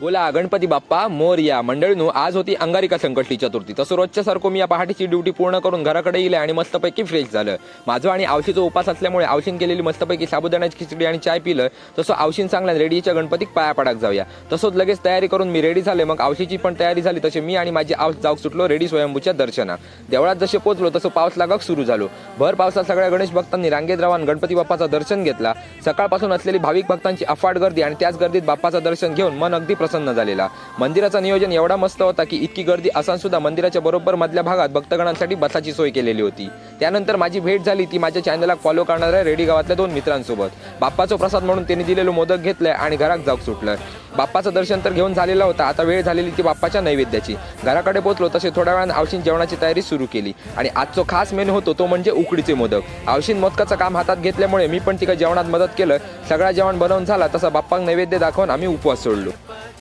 बोला गणपती बाप्पा मोरया मंडळीनो आज होती अंगारिका संकष्टी चतुर्थी. तसं रोजच्या सारखं मी या पहाटेची ड्युटी पूर्ण करून घराकडे येईल आणि मस्तपैकी फ्रेश झालं. माझं आणि आवशीचा उपास असल्यामुळे आवशीन केलेली मस्तपैकी साबुदाण्याची खिचडी आणि चाय पिलं. तसं आवशीन चांगला रेडीच्या गणपतीक पाया पडाक जाऊया. तसंच लगेच तयारी करून मी रेडी झाले. मग आवशीची पण तयारी झाली तसे मी आणि माझी आवश जाऊक सुटलो रेडी स्वयंभूच्या दर्शना. देवळात जसे पोहोचलो तसं पाऊस लागाक सुरू झालो. भर पावसात सगळ्या गणेश भक्तांनी रांगेत रावण गणपती बाप्पाचं दर्शन घेतला. सकाळपासून असलेली भाविक भक्तांची अफाट गर्दी आणि त्याच गर्दीत बाप्पाचं दर्शन घेऊन मन अगदी प्रसन्न झालेला. मंदिराचं नियोजन एवढा मस्त होता की इतकी गर्दी असून सुद्धा मंदिराच्या बरोबर मधल्या भागात भक्तगणांसाठी बसाची सोय केलेली होती. त्यानंतर माझी भेट झाली ती माझ्या चॅनलला फॉलो करणाऱ्या रेडी गावातल्या दोन मित्रांसोबत. बाप्पाचा प्रसाद म्हणून त्यांनी दिलेलं मोदक घेतलंय आणि घरात जाऊक सुटलं बाप्पाचं दर्शन तर घेऊन झालेला होता आता वेळ झालेली ती बाप्पाच्या नैवेद्याची. घराकडे पोहोचलो तसे थोड्या वेळानं आवशीन जेवणाची तयारी सुरू केली. आणि आजचो खास मेनू होतो तो म्हणजे उकडीचे मोदक. आवशीन मोदकाचं काम हातात घेतल्यामुळे मी पण तिका जेवणात मदत केलं. सगळा जेवण बनवून झाला तसा बाप्पाक नैवेद्य दाखवून आम्ही उपवास सोडलो.